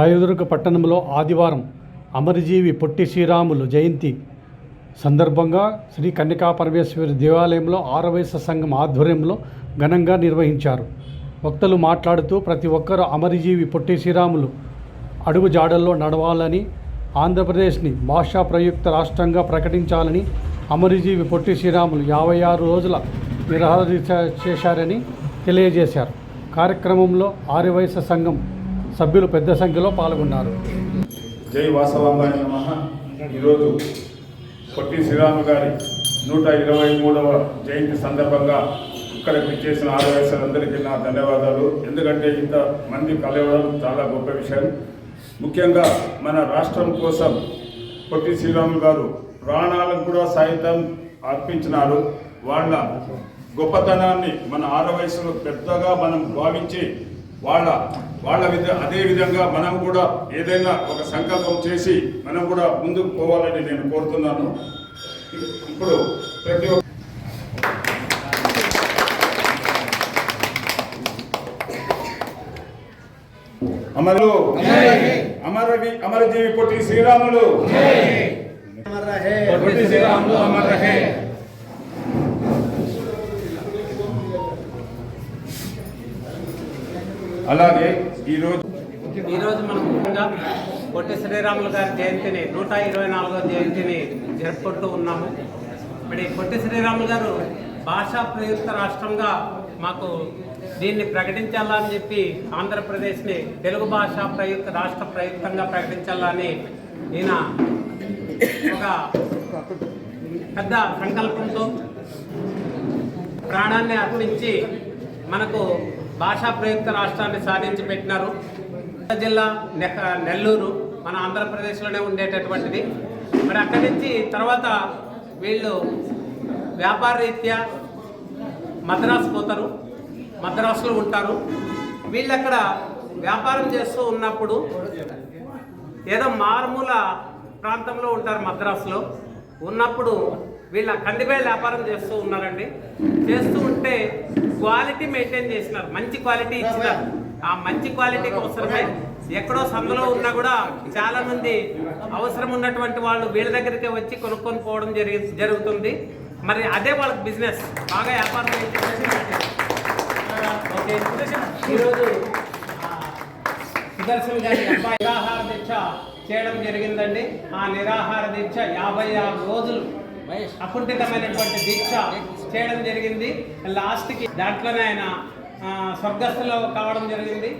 రాయదుర్గ పట్టణంలో ఆదివారం అమరజీవి పొట్టి శ్రీరాములు జయంతి సందర్భంగా శ్రీ కన్యకా పరమేశ్వరి దేవాలయంలో ఆరవయస సంఘం ఆధ్వర్యంలో ఘనంగా నిర్వహించారు. వక్తలు మాట్లాడుతూ ప్రతి ఒక్కరూ అమరజీవి పొట్టి శ్రీరాములు అడుగు జాడల్లో నడవాలని ఆంధ్రప్రదేశ్ని భాషా ప్రయుక్త రాష్ట్రంగా ప్రకటించాలని అమరజీవి పొట్టి శ్రీరాములు యాభై ఆరు రోజుల నిరాహార చేశారని తెలియజేశారు. కార్యక్రమంలో ఆర్యవైశ్య సంఘం సభ్యులు పెద్ద సంఖ్యలో పాల్గొన్నారు. జై వాసవాంబాయ నమ. ఈరోజు పొట్టి శ్రీరాము గారి నూట ఇరవై మూడవ జయంతి సందర్భంగా ఇక్కడ చేసిన ఆదివాసులందరికీ నా ధన్యవాదాలు. ఎందుకంటే ఇంత మంది కలవడం చాలా గొప్ప విషయం. ముఖ్యంగా మన రాష్ట్రం కోసం పొట్టి శ్రీరాములు గారు ప్రాణాలకు కూడా సైతం అర్పించినారు. వాళ్ళ గొప్పతనాన్ని మన ఆర వయసులో పెద్దగా మనం భావించి వాళ్ళ వాళ్ళ విధ అదే విధంగా మనం కూడా ఏదైనా ఒక సంకల్పం చేసి మనం కూడా ముందుకు పోవాలని నేను కోరుతున్నాను. ఇప్పుడు ప్రతి ఒక్క అమరు అమరవి అమరజీవి పొట్టి శ్రీరాములు. పొట్టి శ్రీరాములు అమర్ రహే అలాగే ఈరోజు ఈరోజు మనం ముఖ్యంగా పొట్టి శ్రీరాములు గారి జయంతిని నూట ఇరవై నాలుగో జయంతిని జరుపుకుంటూ ఉన్నాము. మరి పొట్టి శ్రీరాములు గారు భాషా ప్రయుక్త రాష్ట్రంగా మాకు దీన్ని ప్రకటించాలని చెప్పి ఆంధ్రప్రదేశ్ని తెలుగు భాష ప్రయుక్త రాష్ట్ర ప్రయుక్తంగా ప్రకటించాలని ఈయన ఒక పెద్ద సంకల్పంతో ప్రాణాన్ని అర్పించి మనకు భాషా ప్రయుక్త రాష్ట్రాన్ని సాధించి పెట్టినారు. జిల్లా నెల్లూరు మన ఆంధ్రప్రదేశ్లోనే ఉండేటటువంటిది. మరి అక్కడి నుంచి తర్వాత వీళ్ళు వ్యాపార రీత్యా మద్రాసు పోతారు. మద్రాసులో ఉంటారు. వీళ్ళు అక్కడ వ్యాపారం చేస్తూ ఉన్నప్పుడు ఏదో మారుమూల ప్రాంతంలో ఉంటారు మద్రాసులో. ఉన్నప్పుడు వీళ్ళ కందిబేళ్ళ వ్యాపారం చేస్తూ ఉన్నారండి. చేస్తూ ఉంటే క్వాలిటీ మెయింటైన్ చేసినారు. మంచి క్వాలిటీ ఇచ్చినారు. ఆ మంచి క్వాలిటీ కోసమే ఎక్కడో సందులో ఉన్నా కూడా చాలా మంది అవసరం ఉన్నటువంటి వాళ్ళు వీళ్ళ దగ్గరికి వచ్చి కొనుక్కొని పోవడం జరిగి జరుగుతుంది. మరి అదే వాళ్ళకి బిజినెస్ బాగా వ్యాపారం ఈరోజు ఆ, సుదర్శన్ గారి అబ్బాయి నిరాహార దీక్ష చేయడం జరిగిందండి. ఆ నిరాహార దీక్ష యాభై ఆరు రోజులు అకుంఠితమైనటువంటి దీక్ష చేయడం జరిగింది. లాస్ట్కి దాంట్లోనే ఆయన ఆ, కావడం జరిగింది.